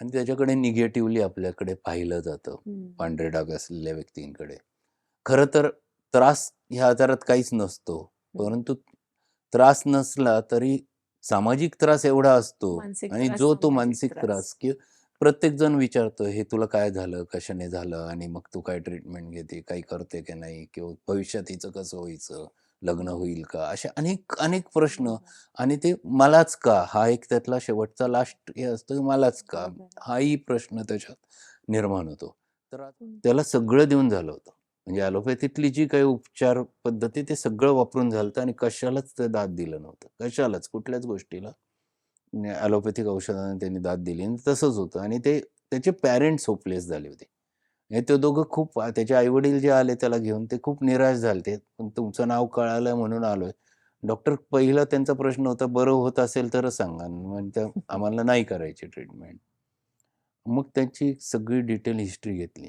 आणि त्याच्याकडे निगेटिव्हली आपल्याकडे पाहिलं जातं. पांढरे डाग असलेल्या व्यक्तींकडे. खरं तर त्रास ह्या आजारात काहीच नसतो. परंतु त्रास नसला तरी सामाजिक त्रास एवढा असतो आणि जो तो सामाजिक मानसिक त्रास. की प्रत्येकजण विचारतो, "हे तुला काय झालं? कशाने झालं? आणि मग तू काय ट्रीटमेंट घेते? काही करते की नाही? किंवा भविष्यात हिचं कसं व्हायचं? लग्न होईल का?" असे अनेक अनेक प्रश्न बरोबर. आणि ते मलाच का? हा एक त्यातला शेवटचा लास्ट हे असतो मलाच का? हाही प्रश्न त्याच्यात निर्माण होतो. तर हं. त्याला सगळं देऊन झालं होतं. म्हणजे ॲलोपॅथीतली जी काही उपचार पद्धती ते सगळं वापरून झालं होतं आणि कशालाच ते दाद दिलं नव्हतं. कशालाच, कुठल्याच गोष्टीला ॲलोपॅथिक औषधाने त्यांनी दाद दिली आणि तसंच होतं आणि ते त्याचे पॅरेंट्स होपलेस झाले होते. ते दोघं खूप त्याचे आई-वडील जे आले त्याला घेऊन ते खूप निराश झाले पण तुमचं नाव कळालं म्हणून आलोय. डॉक्टर पहिला त्यांचा प्रश्न होता, "बरं होत असेल तरच सांगा." म्हणजे आम्हाला नाही करायची ट्रीटमेंट. मग त्यांची सगळी डिटेल हिस्ट्री घेतली.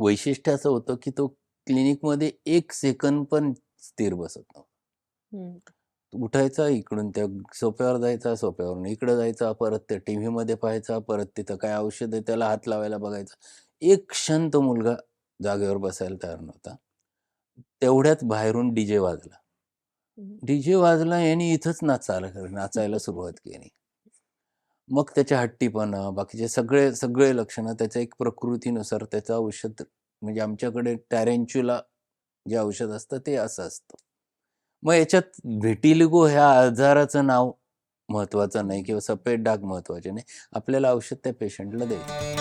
वैशिष्ट्य असं होतं की तो क्लिनिकमध्ये 1 सेकंद पण स्थिर बसत नव्हता. उठायचा इकडून त्या सोफ्यावर जायचा, सोफ्यावरून इकडं जायचा, परत त्या टीव्हीमध्ये पाहायचा, परत तिथं काय औषध आहे त्याला हात लावायला बघायचा. एक क्षण तो मुलगा जागेवर बसायला तयार नव्हता. तेवढ्यात बाहेरून डी-जे वाजला. डी-जे वाजला याने इथंच नाचायला नाचायला सुरुवात केली. मग त्याच्या हट्टीपणा, बाकीचे सगळे सगळे लक्षणं त्याच्या एक प्रकृतीनुसार त्याचं औषध म्हणजे आमच्याकडे टॅरेंच्युला जे औषध असतं ते असं असतं. मग याच्यात व्हिटिलिगो ह्या आजाराचं नाव महत्त्वाचं नाही किंवा सफेद डाग महत्त्वाचे नाही. आपल्याला औषध त्या पेशंटला द्यायचं.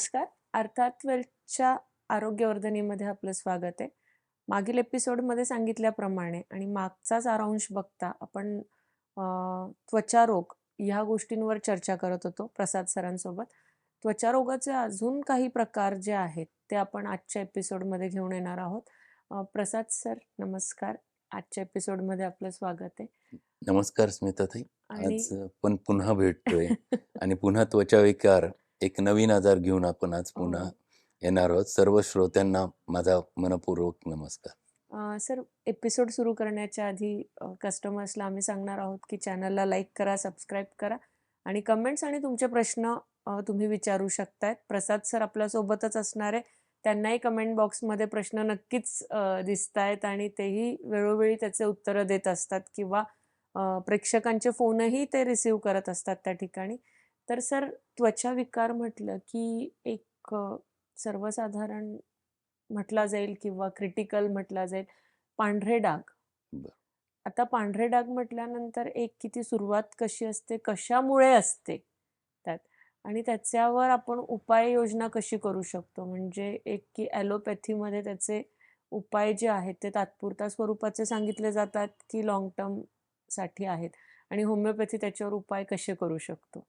नमस्कार. अर्थात वेल्थच्या आरोग्यवर्धिनीमध्ये आपलं स्वागत आहे. मागील एपिसोडमध्ये सांगितल्याप्रमाणे आणि मागचा सारांश बघता आपण त्वचारोग ह्या गोष्टींवर चर्चा करत होतो प्रसाद सरांसोबत. त्वचारोगाचे अजून काही प्रकार जे आहेत ते आपण आजच्या एपिसोडमध्ये घेऊन येणार आहोत. प्रसाद सर नमस्कार. आजच्या एपिसोडमध्ये आपलं स्वागत आहे. नमस्कार स्मिताताई. आणि आज आपण पुन्हा भेटतोय आणि पुन्हा त्वचाविकार एक नवीन आजार घेऊन आपण आज पुन्हा हो. येणार आहोत. सर्व श्रोत्यांना माझा मनःपूर्वक नमस्कार. सर एपिसोड सुरू करण्याच्या आधी कस्टमर्सला आम्ही सांगणार आहोत की चॅनलला लाईक करा, सबस्क्राईब करा आणि कमेंट्स आणि तुमचे प्रश्न तुम्ही विचारू शकतायत. प्रसाद सर आपल्यासोबतच असणार आहे. त्यांनाही कमेंट बॉक्समध्ये प्रश्न नक्कीच अ, दिसतायत आणि तेही वेळोवेळी त्याचे उत्तरं देत असतात किंवा प्रेक्षकांचे फोनही ते रिसीव्ह करत असतात त्या ठिकाणी. तर सर त्वचाविकार म्हटलं की एक सर्वसाधारण म्हटला जाईल किंवा क्रिटिकल म्हटला जाईल पांढरे डाग. आता पांढरे डाग म्हटल्यानंतर एक की ती सुरुवात कशी असते, कशामुळे असते त्यात आणि त्याच्यावर आपण उपाययोजना कशी करू शकतो? म्हणजे एक की ॲलोपॅथीमध्ये त्याचे उपाय जे आहेत ते तात्पुरत्या स्वरूपाचे सांगितले जातात की लाँग टर्मसाठी आहेत आणि होमिओपॅथी त्याच्यावर उपाय कसे करू शकतो?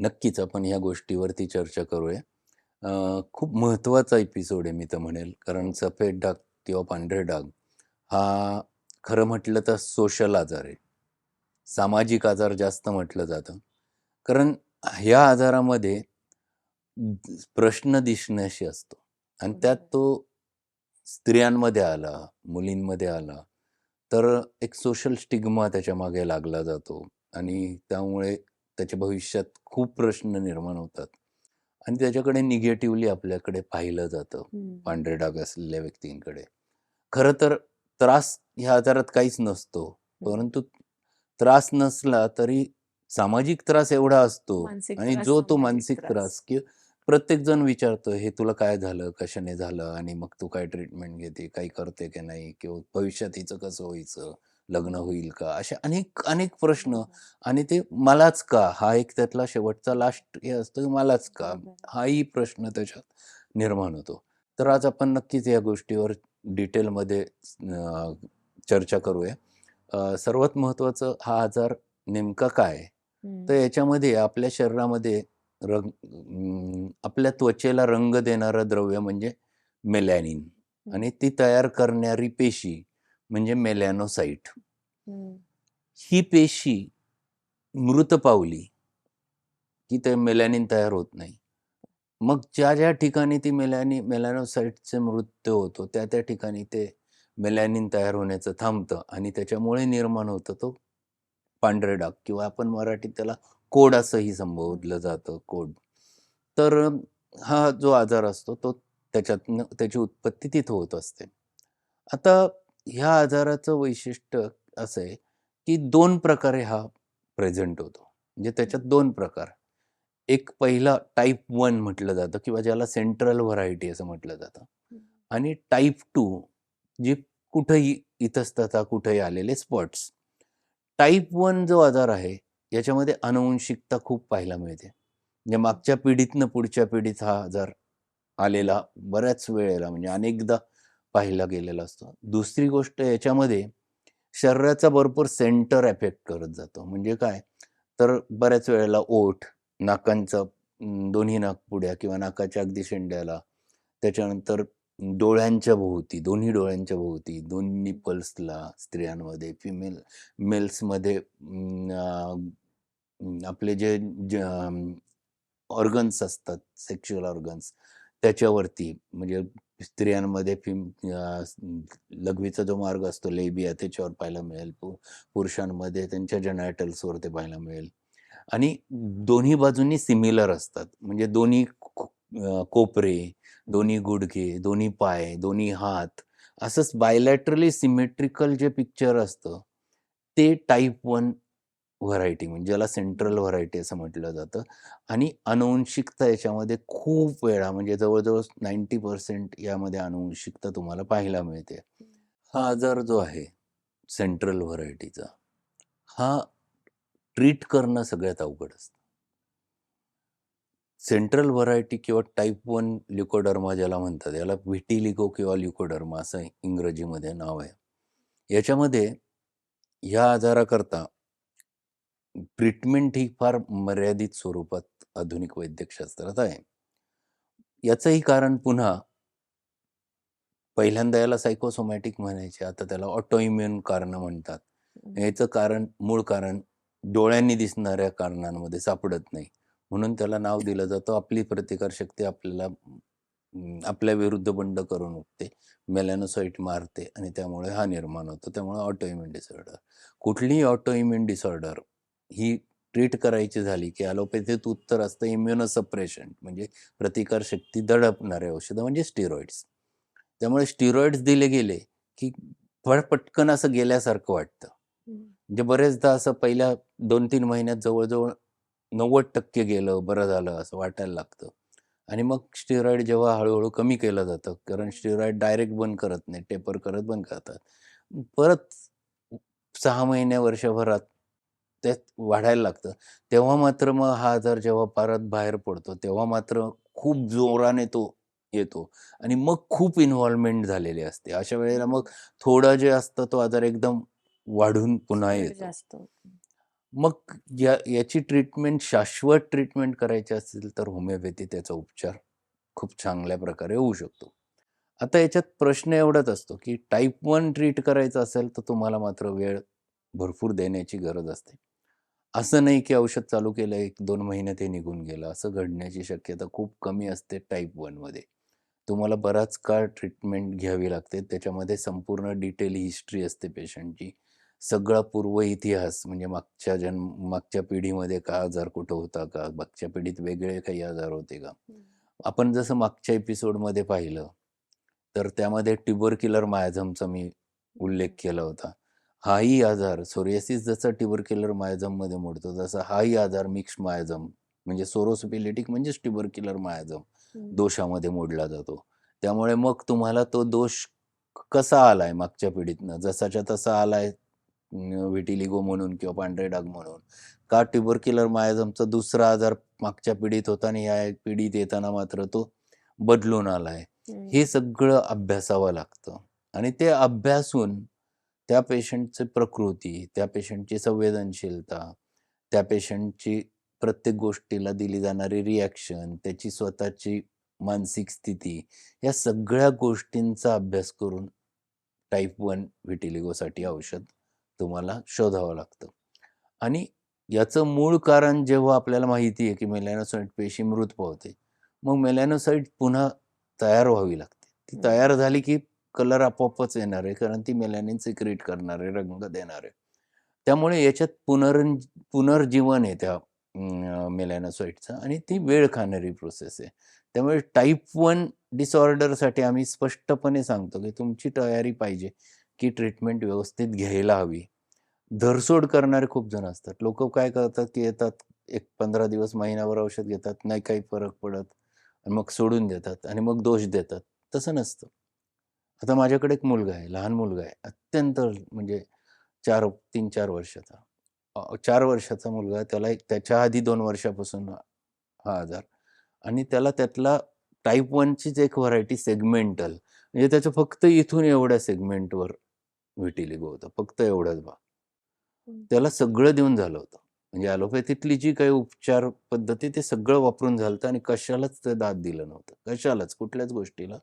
नक्कीच आपण ह्या गोष्टीवरती चर्चा करूया. खूप महत्त्वाचा एपिसोड आहे मी तर म्हणेल. कारण सफेद डाग किंवा पांढरे डाग हा खरं म्हटलं तर सोशल आजार आहे. सामाजिक आजार जास्त म्हटलं जातं. कारण ह्या आजारामध्ये प्रश्न दिसण्याशी असतो आणि त्यात. तो स्त्रियांमध्ये आला, मुलींमध्ये आला, तर एक सोशल स्टिग्मा त्याच्यामागे लागला जातो आणि त्यामुळे त्याच्या भविष्यात खूप प्रश्न निर्माण होतात आणि त्याच्याकडे निगेटिव्हली आपल्याकडे पाहिलं जातं. पांढरे डाग असलेल्या व्यक्तींकडे. खरं तर त्रास ह्या आजारात काहीच नसतो. परंतु त्रास नसला तरी सामाजिक त्रास एवढा असतो आणि जो तो मानसिक त्रास. की प्रत्येकजण विचारतो, "हे तुला काय झालं? कशाने झालं? आणि मग तू काय ट्रीटमेंट घेते? काही करते की नाही? किंवा भविष्यात हिचं कसं व्हायचं? लग्न होईल का?" असे अनेक अनेक प्रश्न बरोबर. आणि ते मलाच का? हा एक त्यातला शेवटचा लास्ट हे असतो मलाच का? हाही प्रश्न त्याच्यात निर्माण होतो. तर आज आपण नक्कीच या गोष्टीवर डिटेलमध्ये चर्चा करूया. सर्वात महत्त्वाचं हा आजार नेमका काय? हं. तर याच्यामध्ये आपल्या शरीरामध्ये रंग आपल्या त्वचेला रंग देणारं द्रव्य म्हणजे मेलॅनिन हं. आणि ती तयार करणारी पेशी म्हणजे मेलॅनोसाइट. हं. पेशी मृत पावली की ते मेलॅनिन तयार होत नाही मग ज्या ज्या ठिकाणी ती मेलॅनि मेलॅनोसाइटचे मृत्यू होतो त्या त्या ठिकाणी ते मेलॅनिन तयार होण्याचं थांबतं आणि त्याच्यामुळे निर्माण होतं तो पांढरे डाग किंवा आपण मराठीत त्याला कोड असंही संबोधलं जातं कोड तर हा जो आजार असतो तो त्याच्यातनं त्याची उत्पत्ती तिथं होत असते आता ह्या आजाराचं वैशिष्ट्य असं आहे की दोन प्रकारे हा प्रेझेंट होतो. म्हणजे त्याच्यात दोन प्रकार. एक पहिला टाईप वन म्हटलं जातं किंवा ज्याला सेंट्रल व्हरायटी असं म्हटलं जातं. आणि टाईप टू जे कुठंही इतस्ततः कुठेही आलेले स्पॉट्स. टाईप वन जो आजार आहे याच्यामध्ये अनुवंशिकता खूप पाहायला मिळते. म्हणजे मागच्या पिढीतनं पुढच्या पिढीत हा आजार आलेला बऱ्याच वेळेला म्हणजे अनेकदा पाहिला गेलेला असतो. दुसरी गोष्ट याच्यामध्ये शरीराचा भरपूर सेंटर एफेक्ट करत जातो. म्हणजे काय? तर बऱ्याच वेळेला ओठ नाकांचा दोन्ही नाकपुड्या किंवा नाकाच्या अगदी शेंड्याला. त्याच्यानंतर डोळ्यांच्या भोवती दोन्ही डोळ्यांच्या भोवती दोन पल्सला स्त्रियांमध्ये फिमेल मेल्समध्ये आपले जे ऑर्गन्स असतात सेक्शुअल ऑर्गन्स त्याच्यावरती म्हणजे स्त्रियांमध्ये फिम लघवीचा जो मार्ग असतो लेबिया त्याच्यावर पाहायला मिळेल. पु- पुरुषांमध्ये त्यांच्या जनायटल्सवर ते पाहायला मिळेल. आणि दोन्ही बाजूंनी सिमिलर असतात. म्हणजे दोन्ही को- कोपरे दोन्ही गुडघे दोन्ही पाय दोन्ही हात असंच बायलॅटरली सिमेट्रिकल जे पिक्चर असतं ते टाईप वन व्हरायटी म्हणजे ज्याला सेंट्रल व्हरायटी असं म्हटलं जातं. आणि अनुवंशिकता याच्यामध्ये खूप वेळा म्हणजे जवळजवळ नाईन्टी पर्सेंट यामध्ये अनुवंशिकता तुम्हाला पाहायला मिळते. हा आजार जो आहे सेंट्रल व्हरायटीचा हा ट्रीट करणं सगळ्यात अवघड असतं. सेंट्रल व्हरायटी किंवा टाईप वन ल्युकोडर्मा ज्याला म्हणतात याला व्हिटी लिगो किंवा ल्युकोडर्मा असं इंग्रजीमध्ये नाव आहे. याच्यामध्ये ह्या आजाराकरता ट्रीटमेंट ही फार मर्यादित स्वरूपात आधुनिक वैद्यकशास्त्रात आहे. याचंही कारण पुन्हा पहिल्यांदा याला सायकोसोमॅटिक म्हणायचे आता त्याला ऑटोइम्युन कारणं म्हणतात. याचं कारण मूळ कारण डोळ्यांनी दिसणाऱ्या कारणांमध्ये सापडत नाही. म्हणून त्याला नाव दिलं जातं आपली प्रतिकारशक्ती आपल्याला आपल्या विरुद्ध बंड करून उठते मेलॅनोसाईट मारते आणि त्यामुळे हा निर्माण होतो. त्यामुळे ऑटोइम्युन डिसऑर्डर कुठलीही ऑटोइम्युन डिसऑर्डर ही ट्रीट करायची झाली की ॲलोपॅथीत उत्तर असतं इम्युनोसप्रेशन म्हणजे प्रतिकारशक्ती दडपणारे औषधं म्हणजे स्टिरॉइड्स त्यामुळे स्टिरॉइड्स दिले गेले की फळ पटकन असं गेल्यासारखं वाटतं. म्हणजे बरेचदा असं पहिल्या दोन तीन महिन्यात जवळजवळ नव्वद टक्के गेलं बरं झालं असं वाटायला लागतं. आणि मग स्टिरॉइड जेव्हा हळूहळू कमी केलं जातं कारण स्टिरॉइड डायरेक्ट बंद करत नाही टेपर करत बंद करतात. परत सहा महिन्या वर्षभरात त्यात वाढायला लागतं. तेव्हा मात्र मग हा आजार जेव्हा परत बाहेर पडतो तेव्हा मात्र खूप जोराने तो येतो आणि मग खूप इन्व्हॉल्वमेंट झालेली असते. अशा वेळेला मग थोडं जे असतं तो आजार एकदम वाढून पुन्हा येतो. मग या याची ट्रीटमेंट शाश्वत ट्रीटमेंट करायची असेल तर होमिओपॅथी त्याचा उपचार खूप चांगल्या प्रकारे होऊ शकतो. आता याच्यात प्रश्न एवढाच असतो की टाईप वन ट्रीट करायचं असेल तर तुम्हाला मात्र वेळ भरपूर देण्याची गरज असते. असं नाही की औषध चालू केलं एक दोन महिन्यात हे निघून गेलं. असं घडण्याची शक्यता खूप कमी असते टाईप वनमध्ये तुम्हाला बराच काळ ट्रीटमेंट घ्यावी लागते. त्याच्यामध्ये संपूर्ण डिटेल हिस्ट्री असते पेशंटची सगळा पूर्व इतिहास म्हणजे मागच्या जन्म मागच्या पिढीमध्ये का आजार कुठं होता का? मागच्या पिढीत वेगळे काही आजार होते का? आपण जसं मागच्या एपिसोडमध्ये पाहिलं तर त्यामध्ये ट्युबरक्युलर मायाझमचा मी उल्लेख केला होता. हाही आजार सोरियासिस जसा ट्युबरक्युलर मायाझममध्ये मोडतो तसा हाही आजार मिक्स मायाझम. म्हणजे सोरोसिपिलिटिक म्हणजेच ट्युबरक्युलर मायाझम. दोषामध्ये मोडला जातो. त्यामुळे मग तुम्हाला तो दोष कसा आलाय मागच्या पिढीतनं? जसाच्या तसा आलाय व्हिटिलिगो म्हणून किंवा पांढरे डाग म्हणून. का ट्युबरक्युलर मायाझमचा दुसरा आजार मागच्या पिढीत होता आणि या पिढीत येताना मात्र तो बदलून आलाय. हे सगळं अभ्यासावं लागतं. आणि ते अभ्यासून त्या पेशंटची प्रकृती त्या पेशंटची संवेदनशीलता त्या पेशंटची प्रत्येक गोष्टीला दिली जाणारी रिॲक्शन त्याची स्वतःची मानसिक स्थिती या सगळ्या गोष्टींचा अभ्यास करून टाईप वन व्हिटिलिगोसाठी औषध तुम्हाला शोधावं लागतं आणि याचं मूळ कारण जेव्हा आपल्याला माहिती आहे की मेलॅनोसाईट पेशी मृत पावते मग मेलॅनोसाईट पुन्हा तयार व्हावी लागते ती. तयार झाली की कलर आपोआपच येणार आहे कारण ती मेलॅनिन सिक्रेट करणार आहे रंग देणार. आहे त्यामुळे याच्यात पुनर पुनर्जीवन आहे त्या मेलॅनोसाईटचं आणि ती वेळ खाणारी प्रोसेस आहे. त्यामुळे टाईप वन डिसऑर्डरसाठी आम्ही स्पष्टपणे सांगतो की तुमची तयारी पाहिजे की ट्रीटमेंट व्यवस्थित घ्यायला हवी. धरसोड करणारे खूप जण असतात. लोक काय करतात की येतात एक पंधरा दिवस महिनाभर औषध घेतात नाही काही फरक पडत. आणि मग सोडून देतात आणि मग दोष देतात. तसं नसतं. आता माझ्याकडे एक मुलगा आहे लहान मुलगा आहे अत्यंत म्हणजे चार तीन चार वर्षाचा. चार वर्षाचा मुलगा आहे. त्याला एक त्याच्या आधी दोन वर्षापासून हा आजार. आणि त्याला त्यातला टाईप वनचीच एक व्हरायटी सेगमेंटल म्हणजे त्याचं फक्त इथून एवढ्या सेगमेंटवर व्हिटिलिगो होतं फक्त एवढाच भाग. त्याला सगळं देऊन झालं होतं. म्हणजे ॲलोपॅथीतली जी काही उपचार पद्धती ते सगळं वापरून झालं होतं आणि कशालाच ते दाद दिलं नव्हतं. कशालाच कुठल्याच गोष्टीला.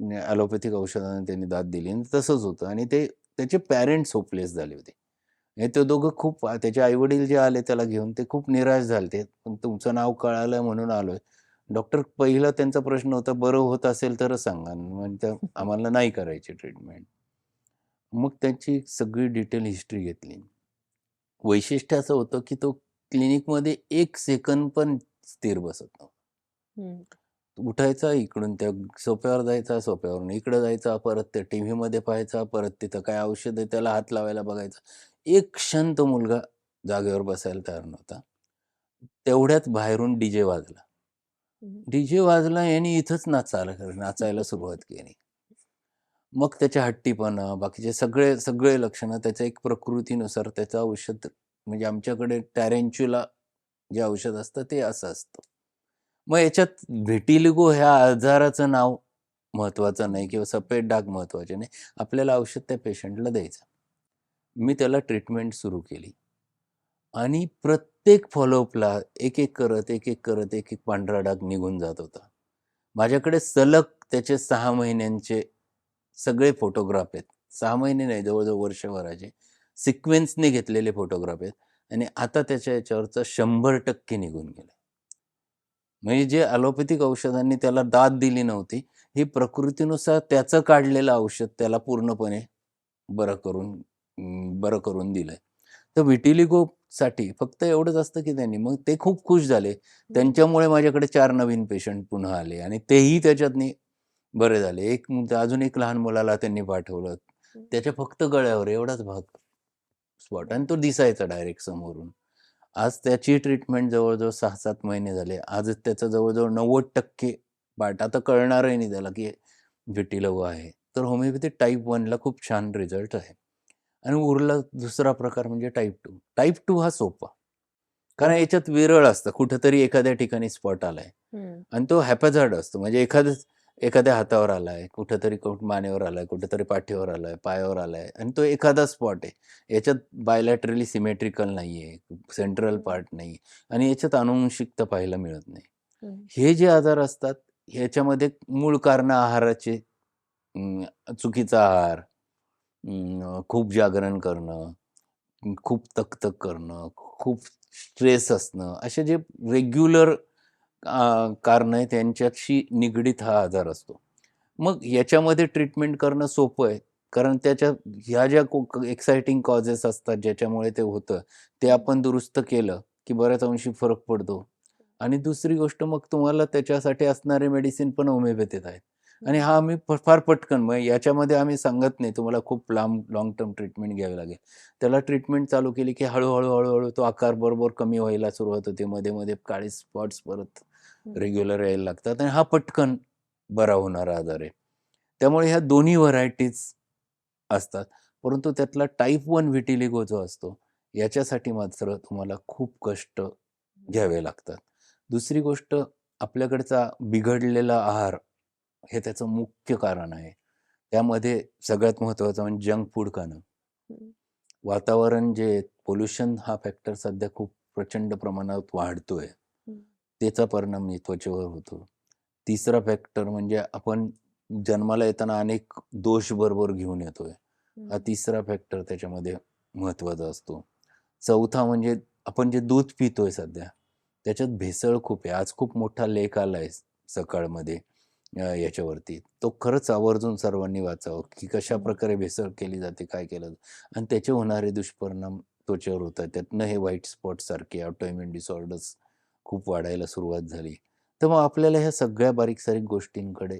ॲलोपॅथिक औषधाने त्यांनी दाद दिली आणि तसंच होतं. आणि ते त्याचे पॅरेंट्स होपलेस झाले होते. म्हणजे ते दोघं खूप त्याचे आईवडील जे आले त्याला घेऊन ते खूप निराश झाले पण तुमचं नाव कळालं म्हणून आलोय. डॉक्टर पहिला त्यांचा प्रश्न होता बरं होत असेल तरच सांगा. म्हणजे आम्हाला नाही करायची ट्रीटमेंट. मग त्यांची सगळी डिटेल हिस्ट्री घेतली. वैशिष्ट्य असं होतं की तो क्लिनिकमध्ये एक सेकंद पण स्थिर बसत नव्हता. हं. उठायचा इकडून त्या सोप्यावर जायचा सोप्यावरून इकडं जायचा परत त्या टी व्हीमध्ये पाहायचा परत तिथं काय औषध आहे त्याला हात लावायला बघायचा. एक क्षण तो मुलगा जागेवर बसायला तयार नव्हता. तेवढ्यात बाहेरून डीजे वाजला. डीजे वाजला यांनी इथंच नाचायला नाचायला सुरुवात केली. मग त्याच्या हट्टीपणा बाकीचे सगळे सगळे लक्षणं त्याच्या एक प्रकृतीनुसार त्याचं औषध म्हणजे आमच्याकडे टॅरेंच्युला जे औषध असतं ते असं असतं. मग याच्यात व्हिटिलिगो ह्या आजाराचं नाव महत्त्वाचं नाही किंवा सफेद डाग महत्त्वाचे नाही. आपल्याला औषध त्या पेशंटला द्यायचं. मी त्याला ट्रीटमेंट सुरू केली. आणि प्रत्येक फॉलोअपला एक एक करत एक एक करत एक एक पांढरा डाग निघून जात होता. माझ्याकडे सलग त्याचे सहा महिन्यांचे सगळे फोटोग्राफ आहेत. सहा महिने नाही जवळजवळ वर्षभराचे. सिक्वेन्सने घेतलेले फोटोग्राफ आहेत. आणि आता त्याच्या याच्यावरचं शंभर टक्के निघून गेलं म्हणजे जे ॲलोपॅथिक औषधांनी त्याला दाद दिली नव्हती ही प्रकृतीनुसार त्याचं काढलेलं औषध त्याला पूर्णपणे बरं करून बरं करून दिलंय. तर विटिलिगोसाठी फक्त एवढंच असतं की त्यांनी मग ते खूप खुश झाले. त्यांच्यामुळे माझ्याकडे चार नवीन पेशंट पुन्हा आले आणि तेही त्याच्यातनी बरे झाले. एक अजून एक लहान मुलाला त्यांनी पाठवलं. त्याच्या फक्त गळ्यावर एवढाच भाग स्पॉट आणि तो दिसायचा डायरेक्ट समोरून. आज त्याची ट्रीटमेंट जवळजवळ सहा सात महिने झाले. आज त्याचं जवळजवळ नव्वद टक्के पाठ. आता कळणारही नाही त्याला की विटिलगो आहे. तर होमिओपॅथी टाईप वनला खूप छान रिझल्ट आहे. आणि उरला दुसरा प्रकार म्हणजे टाईप टू टाईप टू हा सोपा. कारण याच्यात विरळ असतं. कुठंतरी एखाद्या ठिकाणी स्पॉट आलाय. हं. आणि तो हॅपॅझार्ड असतो. म्हणजे एखादं एखाद्या हातावर आलाय कुठेतरी मानेवर आलाय कुठेतरी पाठीवर आलाय पायावर आलाय आणि तो एखादा स्पॉट आहे याच्यात बायलॅटरली सिमेट्रिकल नाहीये सेंट्रल पार्ट नाही आणि याच्यात अनुवंशिकता पाहायला मिळत नाही हं. जे आजार असतात ह्याच्यामध्ये मूळ कारण आहाराचे चुकीचा आहार खूप जागरण करणं खूप तकतक करणं खूप स्ट्रेस असणं असे जे रेग्युलर कारण आहे त्यांच्याशी निगडीत हा आजार असतो. मग याच्यामध्ये ट्रीटमेंट करणं सोपं आहे कारण त्याच्या ह्या ज्या एक्सायटिंग कॉजेस असतात ज्याच्यामुळे ते होतं ते आपण दुरुस्त केलं की बऱ्याच अंशी फरक पडतो. आणि दुसरी गोष्ट मग तुम्हाला त्याच्यासाठी असणारे मेडिसिन पण होमिओपॅथीत आहेत. आणि हा आम्ही फ- फार पटकन मग याच्यामध्ये आम्ही सांगत नाही तुम्हाला खूप लांब लॉंग टर्म ट्रीटमेंट घ्यावी लागेल. त्याला ट्रीटमेंट चालू केली की हळूहळू हळूहळू तो आकार बरोबर कमी व्हायला सुरुवात होते मध्ये मध्ये काळे स्पॉट्स परत रेग्युलर यायला लागतात आणि हा पटकन बरा होणारा आजार आहे. त्यामुळे ह्या दोन्ही व्हरायटीज असतात. परंतु त्यातला टाईप वन व्हिटिलिगो जो असतो याच्यासाठी मात्र तुम्हाला खूप कष्ट घ्यावे लागतात. दुसरी गोष्ट आपल्याकडचा बिघडलेला आहार हे त्याचं मुख्य कारण आहे. त्यामध्ये सगळ्यात महत्त्वाचं म्हणजे जंक फूड खाणं. वातावरण जे पोल्युशन हा फॅक्टर सध्या खूप प्रचंड प्रमाणात वाढतोय. त्याचा परिणाम नि- त्वचेवर होतो तिसरा फॅक्टर म्हणजे आपण जन्माला येताना अनेक दोष बरोबर घेऊन येतोय हा. तिसरा फॅक्टर त्याच्यामध्ये महत्त्वाचा असतो. चौथा म्हणजे आपण जे दूध पितोय सध्या, त्याच्यात भेसळ खूप आहे. आज खूप मोठा लेख आलाय सकाळमध्ये याच्यावरती. तो खरंच आवर्जून सर्वांनी वाचावा, की हं. कशाप्रकारे भेसळ केली जाते, काय केलं जातं आणि त्याचे होणारे दुष्परिणाम त्वचेवर होतात. त्यातनं हे व्हाईट स्पॉटसारखे ऑटोइम्यून डिसऑर्डर्स खूप वाढायला सुरुवात झाली. तर मग आपल्याला ह्या सगळ्या बारीक-सारीक गोष्टींकडे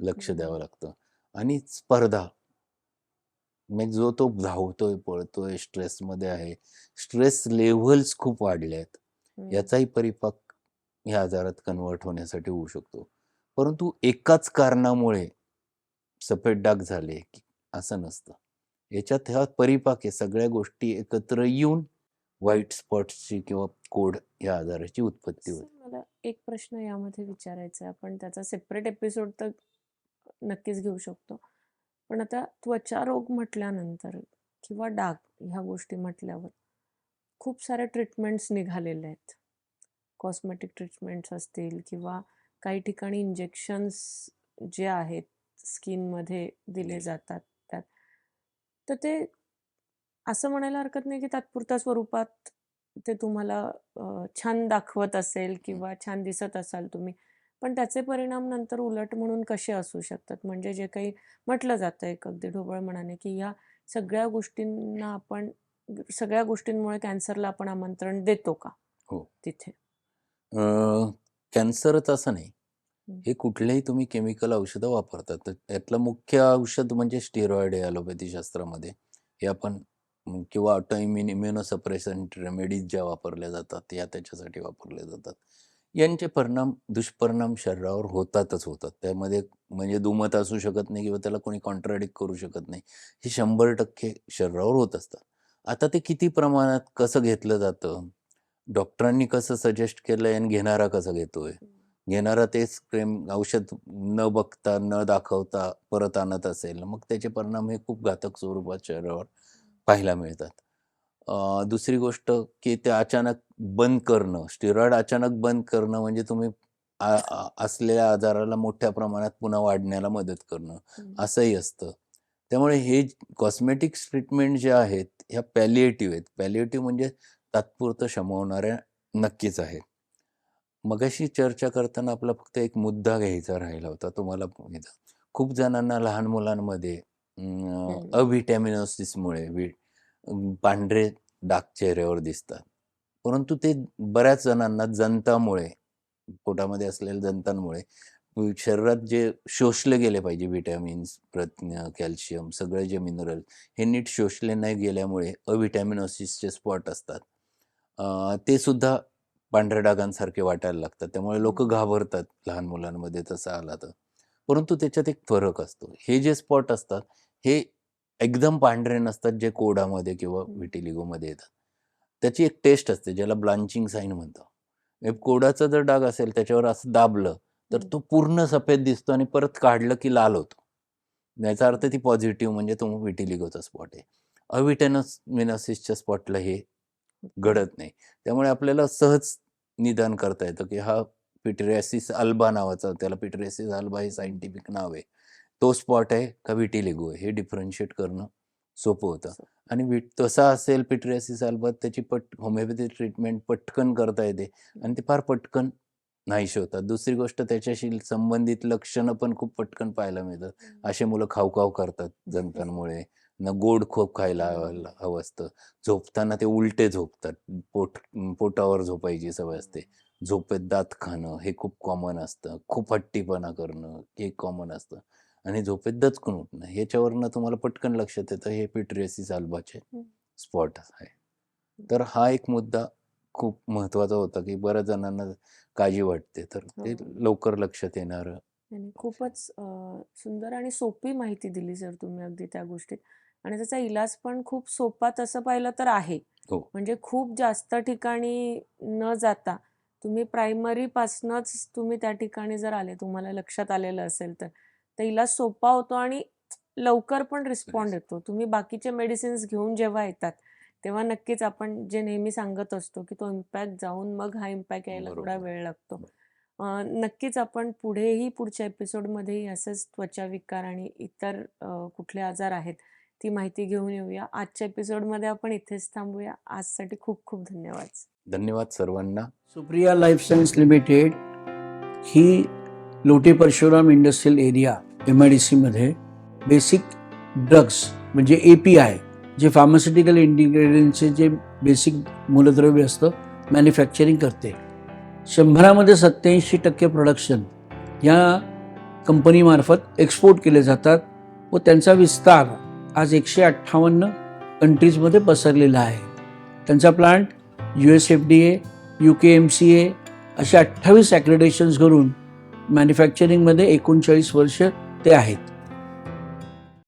लक्ष. द्यावं लागतं आणि स्पर्धा म्हणजे जो तो धावतोय, पळतोय, स्ट्रेसमध्ये आहे. स्ट्रेस लेव्हल्स खूप वाढल्या आहेत. याचाही परिपाक ह्या आजारात कन्व्हर्ट होण्यासाठी होऊ शकतो. परंतु एकाच कारणामुळे सफेद डाग झाले, की असं नसतं. याच्यात हा परिपाक आहे. सगळ्या गोष्टी एकत्र येऊन व्हाईट स्पॉट्सची किंवा कोड या आजाराची उत्पत्ती होते. मला एक प्रश्न यामध्ये विचारायचा आहे. आपण त्याचा सेपरेट एपिसोड तर नक्कीच घेऊ शकतो. पण आता त्वचारोग म्हटल्यानंतर किंवा डाग ह्या गोष्टी म्हटल्यावर खूप साऱ्या ट्रीटमेंट्स निघालेल्या आहेत. कॉस्मेटिक ट्रीटमेंट्स असतील किंवा काही ठिकाणी इंजेक्शन्स जे आहेत स्किनमध्ये दिले जातात त्यात. तर ते असं म्हणायला हरकत नाही, की तात्पुरत्या स्वरूपात ते तुम्हाला अ, छान दाखवत असेल. किंवा छान दिसत असाल तुम्ही. पण त्याचे परिणाम नंतर उलट म्हणून कसे असू शकतात? म्हणजे जे काही म्हटलं जातं एक अगदी ढोबळ मनाने, की ह्या सगळ्या गोष्टींना आपण सगळ्या गोष्टींमुळे कॅन्सरला आपण आमंत्रण देतो का हो. तिथे? अ, कॅन्सरच असं नाही. हं. हे कुठलेही तुम्ही केमिकल औषधं वापरतात. तर त्यातलं मुख्य औषध म्हणजे स्टेरॉइड आहे ॲलोपॅथी शास्त्रामध्ये. हे आपण किंवा ऑटोइम्यून इम्युनोसप्रेसंट रेमेडीज ज्या वापरल्या जातात, या त्याच्यासाठी वापरल्या जातात. यांचे परिणाम, दुष्परिणाम शरीरावर होतातच होतात. त्यामध्ये म्हणजे दुमत असू शकत नाही किंवा त्याला कोणी कॉन्ट्राडिक्ट करू शकत नाही. हे 100% शरीरावर होत असतात. आता ते किती प्रमाणात, कसं घेतलं जातं, डॉक्टरांनी कसं सजेस्ट केलंय आणि घेणारा कसा घेतोय? घेणारा तेच क्रेम औषध न बघता, न दाखवता परत आणत असेल, मग त्याचे परिणाम हे खूप घातक स्वरूपात शरीरावर पाहायला मिळतात. दुसरी गोष्ट, की ते अचानक बंद करणं, स्टेरॉइड अचानक बंद करणं म्हणजे तुम्ही असलेल्या आजाराला मोठ्या प्रमाणात पुन्हा वाढण्याला मदत करणं. असंही असतं. त्यामुळे हे कॉस्मेटिक्स ट्रीटमेंट जे आहेत, ह्या पॅलिएटिव्ह आहेत. पॅलिएटिव्ह म्हणजे तात्पुरतं शमवणाऱ्या नक्कीच आहेत. मगाशी चर्चा करताना आपला फक्त एक मुद्दा घ्यायचा राहिला होता, तो मला घ्यायचा. खूप जणांना लहान मुलांमध्ये. अव्हिटॅमिनोसिसमुळे पांढरे डाग चेहऱ्यावर दिसतात. परंतु ते बऱ्याच जणांना जंतामुळे, पोटामध्ये असलेल्या जंतांमुळे शरीरात जे शोषले गेले पाहिजे व्हिटॅमिन्स, प्रथिनं, कॅल्शियम सगळे जे मिनरल हे नीट शोषले नाही गेल्यामुळे अव्हिटॅमिनॉसिसचे स्पॉट असतात. ते सुद्धा पांढऱ्या डागांसारखे वाटायला लागतात. त्यामुळे लोक घाबरतात लहान मुलांमध्ये तसं आला तर. परंतु त्याच्यात एक फरक असतो. हे जे स्पॉट असतात, हे एकदम पांढरे नसतात, जे कोडामध्ये किंवा. व्हिटिलिगोमध्ये येतात. त्याची एक टेस्ट असते, ज्याला ब्लांचिंग साइन म्हणतो. हे कोडाचा जर डाग असेल, त्याच्यावर असं दाबलं, तर. तो पूर्ण सफेद दिसतो आणि परत काढलं की लाल होतो. याचा अर्थ. ती पॉझिटिव्ह म्हणजे तो व्हिटिलिगोचा स्पॉट आहे. अव्हिटॅमिनोसिसच्या स्पॉटला हे. घडत नाही. त्यामुळे आपल्याला सहज निदान करता येतं, की हा पिटरियासिस अल्बा नावाचा, त्याला पिटरियासिस अल्बा हं. सायंटिफिक नाव आहे. तो स्पॉट आहे का व्हिटिलिगो आहे, हे डिफरन्शिएट करणं सोपं होतं. आणि वि तसा असेल पिटरियासिस अल्बा, त्याची पट होमिओपॅथी ट्रीटमेंट पटकन करता येते. आणि ते फार पटकन नाहीशी होतात. दुसरी गोष्ट त्याच्याशी संबंधित लक्षणं पण खूप पटकन पाहायला मिळतात. असे मुलं खाऊ-खाऊ करतात जंतांमुळे. न गोड खूप खायला. हवं असतं. झोपताना ते उलटे झोपतात. पोट पोटावर झोपायची सवय असते. झोपेत दात खाणं हे खूप कॉमन असतं. खूप हट्टीपणा करणं हे कॉमन असतं आणि झोपेत दचकून उठणं. ह्याच्यावरनं तुम्हाला पटकन लक्षात येतं हे पिटरियासिस अल्बाचे. स्पॉट आहे. तर हा एक मुद्दा खूप महत्त्वाचा होता, की बऱ्याच जणांना काळजी वाटते. तर ते हो. लवकर लक्षात येणारं खूपच सुंदर आणि सोपी माहिती दिली सर तुम्ही अगदी त्या गोष्टीत आणि त्याचा इलाज पण खूप सोपा तसं पाहिलं तर आहे. हो. म्हणजे खूप जास्त ठिकाणी न जाता तुम्ही प्रायमरीपासनंच तुम्ही त्या ठिकाणी जर आले, तुम्हाला लक्षात आलेलं असेल तर, तर इलाज सोपा होतो आणि लवकर पण रिस्पॉन्ड. येतो. तुम्ही बाकीचे मेडिसिन्स घेऊन जेव्हा येतात, तेव्हा नक्कीच आपण जे नेहमी सांगत असतो, की तो इम्पॅक्ट जाऊन मग हा इम्पॅक्ट यायला थोडा. वेळ लागतो. नक्कीच आपण पुढेही पुढच्या एपिसोडमध्येही असेच त्वचा विकार आणि इतर कुठले आजार आहेत, ती माहिती घेऊन येऊया आजच्या एपिसोडमध्ये आपण इथेच थांबूया आजसाठी खूप खूप धन्यवाद धन्यवाद सर्वांना Supriya life science limited he Lote Parshuram industrial area M I D सीमध्ये बेसिक ड्रग्स म्हणजे ए पी आय जे फार्मास्युटिकल इंटिग्रेडियंटचे जे बेसिक मूलद्रव्य असतं मॅन्युफॅक्चरिंग करते. शंभरामध्ये सत्याऐंशी टक्के प्रोडक्शन या कंपनीमार्फत एक्सपोर्ट केले जातात व त्यांचा विस्तार आज एकशे अठ्ठावन्न कंट्रीजमध्ये पसरलेला आहे. त्यांचा plant U S F D A U K M C A असे अठ्ठावीस ॲक्रेडेशन्स करून मॅन्युफॅक्चरिंगमध्ये एकोणचाळीस वर्ष ते आहेत.